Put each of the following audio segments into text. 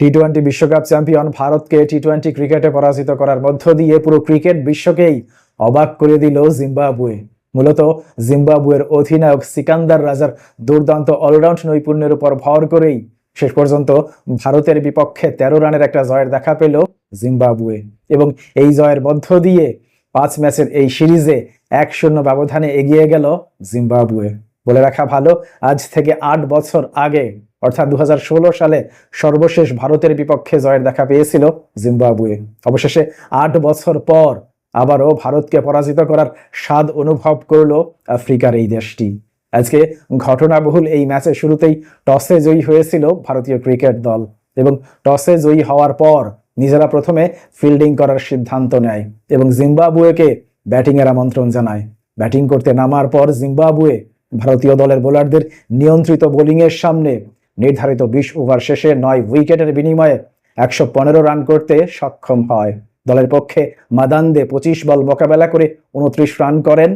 T twenty বিশ্বকাপ champion ভারতকে T twenty ক্রিকেটে পরাজিত করার মধ্য দিয়ে পুরো ক্রিকেট বিশ্বকেই অবাক করে দিল জিম্বাবুয়ে। মূলত জিম্বাবুয়ের অধিনায়ক সিকান্দার রাজার দুর্দান্ত অলরাউন্ড নৈপুণ্যের উপর ভর করেই শেষ পর্যন্ত ভারতের বিপক্ষে তেরো রানের একটা জয়ের দেখা পেল জিম্বাবুয়ে। এবং এই জয়ের মধ্য দিয়ে পাঁচ ম্যাচের এই সিরিজে এক শূন্য ব্যবধানে এগিয়ে গেল জিম্বাবুয়ে। বলে রাখা ভালো। আজ থেকে আট বছর আগে, অর্থাৎ দু হাজার ষোলো সালে, সর্বশেষ ভারতের বিপক্ষে জয়ের দেখা পেয়েছিল জিম্বাবুয়ে। অবশেষে আট বছর পর আবারও ভারতকে পরাজিত করার স্বাদ অনুভব করল আফ্রিকার এই দেশটি। আজকে ঘটনাবহুল এই ম্যাচের শুরুতেই টসে জয়ী হয়েছিল ভারতীয় ক্রিকেট দল এবং টসে জয়ী হওয়ার পর নিজেরা প্রথমে ফিল্ডিং করার সিদ্ধান্ত নেয় এবং জিম্বাবুয়েকে ব্যাটিংয়ের আমন্ত্রণ জানায়। ব্যাটিং করতে নামার পর জিম্বাবুয়ে ভারতীয় দলের বোলারদের নিয়ন্ত্রিত বোলিংয়ের সামনে নির্ধারিত বিশ ওভার শেষে নয় উইকেটের বিনিময়ে একশো পনেরো রান করতে সক্ষম হয়। দলের পক্ষে মাদান্দে পঁচিশ বল মোকাবেলা করে উনত্রিশ রান করেন।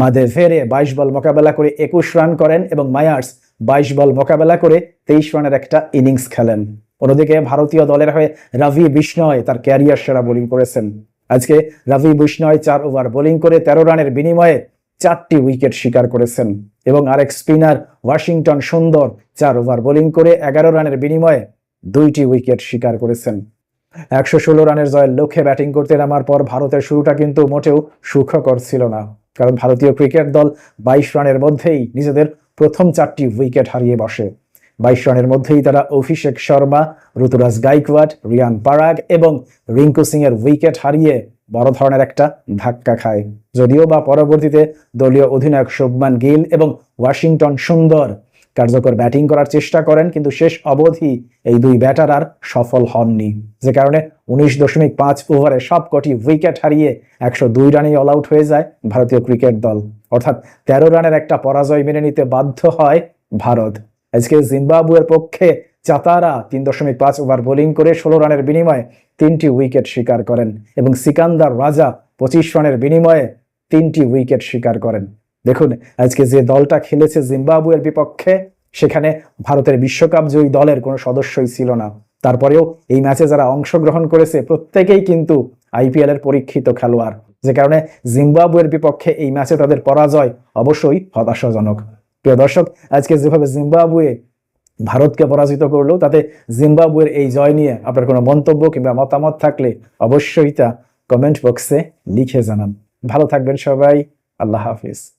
মাদে ভেরে বাইশ বল মোকাবেলা করে একুশ রান করেন এবং মায়ার্স বাইশ বল মোকাবেলা করে তেইশ রানের একটা ইনিংস খেলেন। অন্যদিকে ভারতীয় দলের হয়ে রবি বিষ্ণয় তার ক্যারিয়ার সেরা বোলিং করেছেন। আজকে রবি বিষ্ণয় চার ওভার বোলিং করে তেরো রানের বিনিময়ে চারটি উইকেট শিকার করেছেন এবং আরেক স্পিনার ওয়াশিংটন সুন্দর চার ওভার বোলিং করে এগারো রানের বিনিময়ে দুইটি উইকেট শিকার করেছেন। একশো ষোলো রানের জয়ের লক্ষ্যে ব্যাটিং করতে নামার পর ভারতের শুরুটা কিন্তু মোটেও সুখকর ছিল না, কারণ ভারতীয় ক্রিকেট দল বাইশ রানের মধ্যেই নিজেদের প্রথম চারটি উইকেট হারিয়ে বসে। বাইশ রানের মধ্যেই তারা অভিষেক শর্মা, ঋতুরাজ গাইকওয়াড রিয়ান পারাগ এবং রিঙ্কু সিং এর উইকেট হারিয়ে বড় ধরনের একটা ধাক্কা খায়। যদিও বা পরবর্তীতে দলীয় অধিনায়ক শুভমান গিল এবং ওয়াশিংটন সুন্দর কার্যকর ব্যাটিং করার চেষ্টা করেন, কিন্তু শেষ অবধি এই দুই ব্যাটার আর সফল হননি। যে কারণে উনিশ দশমিক পাঁচ ওভারে সবকটি উইকেট হারিয়ে একশো দুই রানেই অল আউট হয়ে যায় ভারতীয় ক্রিকেট দল। অর্থাৎ তেরো রানের একটা পরাজয় মেনে নিতে বাধ্য হয় ভারত। আজকে জিম্বাবুয়ের পক্ষে চাতারা তিন দশমিক পাঁচ ওভার বোলিং করে ষোলো রানের বিনিময়ে তিনটি উইকেট শিকার করেন এবং সিকান্দার রাজা পঁচিশ রানের বিনিময়ে তিনটি উইকেট শিকার করেন। দেখুন, আজকে যে দলটা খেলেছে জিম্বাবুয়ের বিপক্ষে, সেখানে ভারতের বিশ্বকাপ জয়ী দলের কোনো সদস্যই ছিল না। তারপরেও এই ম্যাচে যারা অংশগ্রহণ করেছে, প্রত্যেকেই কিন্তু আইপিএল এর পরীক্ষিত খেলোয়াড়। যে কারণে জিম্বাবুয়ের বিপক্ষে এই ম্যাচে তাদের পরাজয় অবশ্যই হতাশাজনক। প্রিয় দর্শক, আজকে যেভাবে জিম্বাবুয়ে ভারতকে পরাজিত করল তাতে জিম্বাবুয়ের এই জয় নিয়ে আপনার কোনো মন্তব্য কিংবা মতামত থাকলে অবশ্যই তা কমেন্ট বক্সে লিখে জানান। ভালো থাকবেন সবাই। আল্লাহ হাফিজ।